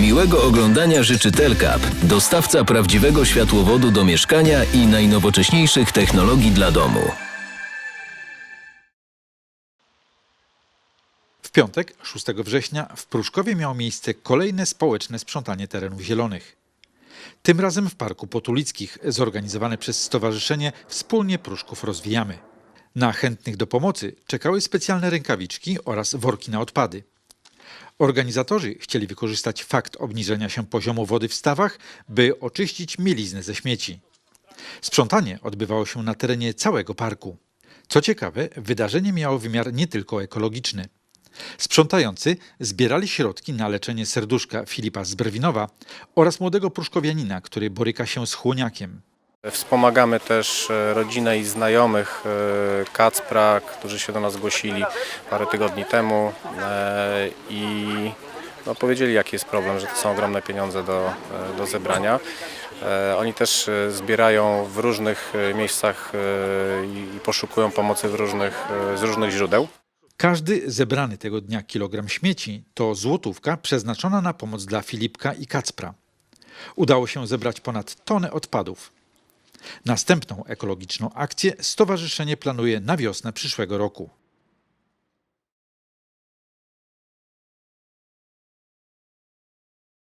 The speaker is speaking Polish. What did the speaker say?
Miłego oglądania życzy Telkap, dostawca prawdziwego światłowodu do mieszkania i najnowocześniejszych technologii dla domu. W piątek, 6 września, w Pruszkowie miało miejsce kolejne społeczne sprzątanie terenów zielonych. Tym razem w Parku Potulickich, zorganizowane przez Stowarzyszenie Wspólnie Pruszków Rozwijamy. Na chętnych do pomocy czekały specjalne rękawiczki oraz worki na odpady. Organizatorzy chcieli wykorzystać fakt obniżenia się poziomu wody w stawach, by oczyścić mieliznę ze śmieci. Sprzątanie odbywało się na terenie całego parku. Co ciekawe, wydarzenie miało wymiar nie tylko ekologiczny. Sprzątający zbierali środki na leczenie serduszka Filipa z Brwinowa oraz młodego pruszkowianina, który boryka się z chłoniakiem. Wspomagamy też e, rodzinę i znajomych e, Kacpra, którzy się do nas zgłosili parę tygodni temu e, i no, powiedzieli jaki jest problem, że to są ogromne pieniądze do, do zebrania. Oni też zbierają w różnych miejscach i poszukują pomocy w różnych, z różnych źródeł. Każdy zebrany tego dnia kilogram śmieci to złotówka przeznaczona na pomoc dla Filipka i Kacpra. Udało się zebrać ponad tonę odpadów. Następną ekologiczną akcję stowarzyszenie planuje na wiosnę przyszłego roku.